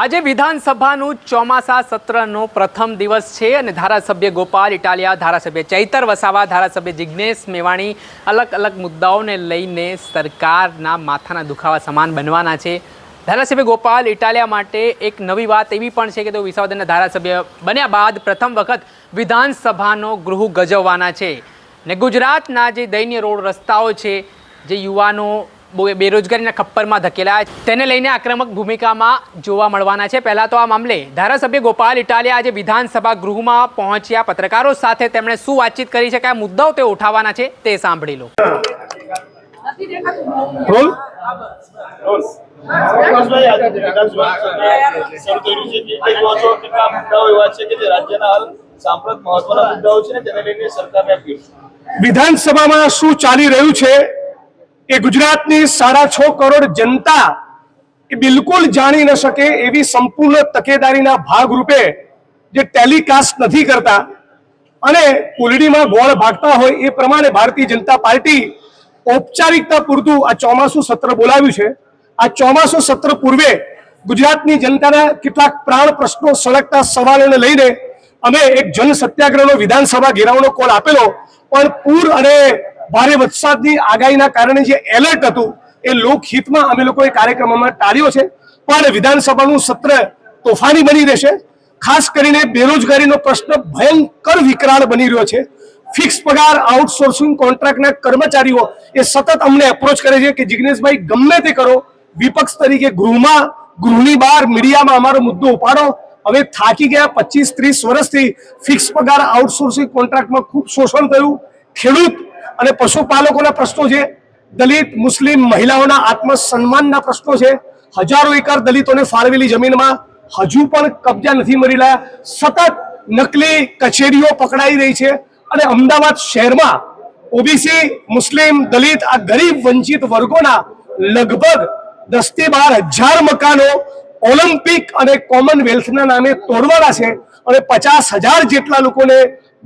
આજે વિધાનસભાનું ચોમાસા સત્રનો પ્રથમ દિવસ છે અને ધારાસભ્ય ગોપાલ ઇટાલિયા, ધારાસભ્ય ચૈતર વસાવા, ધારાસભ્ય જિજ્ઞેશ મેવાણી અલગ અલગ મુદ્દાઓને લઈને સરકારના માથાના દુખાવા સમાન બનવાના છે. ધારાસભ્ય ગોપાલ ઇટાલિયા માટે એક નવી વાત એવી પણ છે કે તેઓ વિસાવદરના ધારાસભ્ય બન્યા બાદ પ્રથમ વખત વિધાનસભાનો ગૃહ ગજવવાના છે. ને ગુજરાતના જે દૈન્ય રોડ રસ્તાઓ છે, જે યુવાનો બેરોજગારીના ખપ્પરમાં ધકેલાયા છે, તેને લઈને આક્રમક ભૂમિકામાં જોવા મળવાના છે. પહેલા તો આ મામલે ધારાસભ્ય ગોપાલ ઇટાલિયા આજે વિધાનસભા ગૃહમાં પહોંચ્યા. પત્રકારો સાથે તેમણે શું વાતચીત કરી છે કયા મુદ્દાઓ તે ઉઠાવવાના છે તે સાંભળી લો. વિધાનસભામાં શું ચાલી રહ્યું છે? એ ગુજરાતની સાડા છ કરોડ જનતા એ બિલકુલ જાણી ન શકે એવી સંપૂર્ણ તકેદારીના ભાગરૂપે જે ટેલિકાસ્ટ નથી કરતા અને કુલડીમાં ગોળ ભાગતા હોય એ પ્રમાણે ભારતીય જનતા પાર્ટી ઔપચારિકતા પૂરતું આ ચોમાસું સત્ર બોલાવ્યું છે. આ ચોમાસું સત્ર પૂર્વે ગુજરાતની જનતાના કેટલાક પ્રાણ પ્રશ્નો સળગતા સવાલોને લઈને અમે એક જન સત્યાગ્રહનો વિધાનસભા ઘેરાવનો કોલ આપેલો, પણ પૂર અને ભારે વરસાદની આગાહીના કારણે જે એલર્ટ હતું એ લોકહિતમાં અમે લોકોએ કાર્યક્રમમાં ટાળ્યો છે. પણ વિધાનસભાનું સત્ર તોફાની બની રહેશે. ખાસ કરીને બેરોજગારીનો પ્રશ્ન ભયંકર વિકરાળ બની રહ્યો છે. ફિક્સ પગાર, આઉટસોર્સિંગ કોન્ટ્રાક્ટના કર્મચારીઓ એ સતત અમને એપ્રોચ કરે છે કે જિગ્નેશભાઈ, ગમે તે કરો, વિપક્ષ તરીકે ગૃહમાં, ગૃહની બહાર, મીડિયામાં અમારો મુદ્દો ઉપાડો. હવે થાકી ગયા પચીસ, ત્રીસ વર્ષથી ફિક્સ પગાર, આઉટસોર્સિંગ કોન્ટ્રાક્ટમાં ખૂબ શોષણ થયું. ખેડૂત અને પશુપાલકોના પ્રશ્નો છે, દલિત, મુસ્લિમ મહિલાઓના આત્મસન્માનના પ્રશ્નો છે, હજારો એકર દલિતોને ફાળવેલી જમીનમાં હજુ પણ કબજા નથી મળી સતત નકલી કચેરીઓ પકડાઈ રહી છે અને અમદાવાદ શહેરમાં ઓબીસી, મુસ્લિમ, દલિત આ ગરીબ વંચિત વર્ગોના લગભગ દસથી બાર હજાર મકાનો ઓલિમ્પિક અને કોમનવેલ્થના નામે તોડવાના છે અને પચાસ હજાર જેટલા લોકોને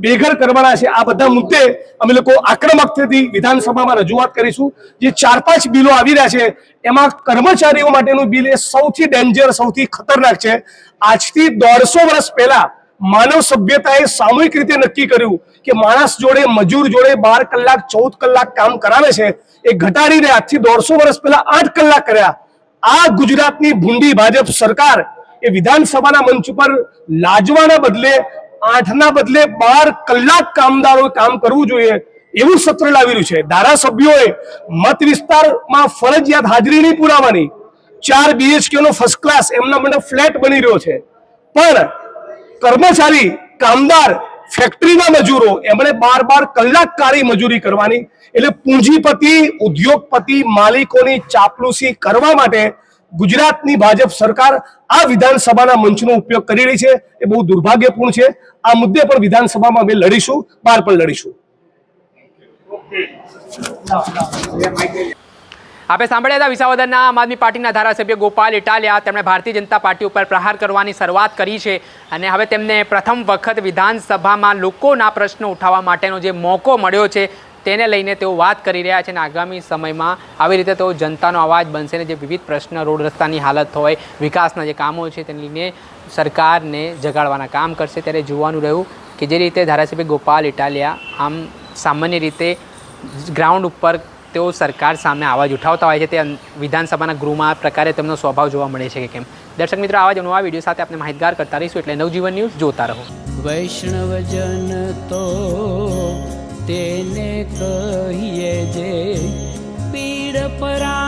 બેઘર કરવાના છે. આ બધા મુદ્દે અમે લોકો આક્રમકતાથી વિધાનસભામાં રજૂઆત કરીશું. જે ચાર પાંચ બિલો આવી રહ્યા છે, એમાં કર્મચારીઓ માટેનું બિલ એ સૌથી ડેન્જર, સૌથી ખતરનાક છે. આજથી દોઢસો વર્ષ પહેલા માનવ સભ્યતાએ સામૂહિક રીતે નક્કી કર્યું કે માણસ જોડે, મજૂર જોડે બાર કલાક, ચૌદ કલાક કામ કરાવે છે. એ ઘટાડીને આજથી દોઢસો વર્ષ પહેલા આઠ કલાક કર્યા. આ ગુજરાતની ભૂંડી ભાજપ સરકાર એ વિધાનસભાના મંચ ઉપર લાજવાના બદલે, આઠના બદલે બાર કલાક કામદારોએ કામ કરવું જોઈએ એવું સત્ર લાવી રહ્યું છે. ધારાસભ્યોએ મત વિસ્તારમાં ફરજિયાત હાજરી નહીં પુરાવાની ચાર બીએચકે નો ફર્સ્ટ ક્લાસ એમના માટે ફ્લેટ બની રહ્યો છે. પણ કર્મચારી, કામદાર ફેક્ટરીના મજૂરો, એમણે બાર બાર કલાક કાળી મજૂરી કરવાની. એટલે પૂંજીપતિ, ઉદ્યોગપતિ, માલિકોની ચાપલુસી કરવા માટે ગુજરાતની ભાજપ સરકાર આ વિધાનસભાના મંચનો ઉપયોગ કરી રહી છે. એ બહુ દુર્ભાગ્યપૂર્ણ છે. આ મુદ્દે પણ વિધાનસભામાં અમે લડીશું, બહાર પણ લડીશું. આપણે સાંભળ્યા હતા વિસાવદરના આમ આદમી પાર્ટીના ધારાસભ્ય ગોપાલ ઇટાલિયા. તેમણે ભારતીય જનતા પાર્ટી ઉપર પ્રહાર કરવાની શરૂઆત કરી છે અને હવે તેમને પ્રથમ વખત વિધાનસભામાં લોકોના પ્રશ્નો ઉઠાવવા માટેનો જે મોકો મળ્યો છે તેને લઈને તેઓ વાત કરી રહ્યા છે અને આગામી સમયમાં આવી રીતે તેઓ જનતાનો અવાજ બનશે ને જે વિવિધ પ્રશ્ન, રોડ રસ્તાની હાલત હોય, વિકાસના જે કામો છે તેને લઈને સરકારને જગાડવાના કામ કરશે ત્યારે જોવાનું રહ્યું કે જે રીતે ધારાસભ્ય ગોપાલ ઇટાલિયા આમ સામાન્ય રીતે ગ્રાઉન્ડ ઉપર તેઓ સરકાર સામે અવાજ ઉઠાવતા હોય છે તે વિધાનસભાના ગૃહમાં આ પ્રકારે તેમનો સ્વભાવ જોવા મળે છે કે કેમ. દર્શક મિત્રો, આવા જ નવા વીડિયો સાથે આપણે માહિતગાર કરતા રહીશું એટલે નવજીવન ન્યૂઝ જોતા રહો. વૈષ્ણવજન તો તેને કહીએ જે પીડ પરા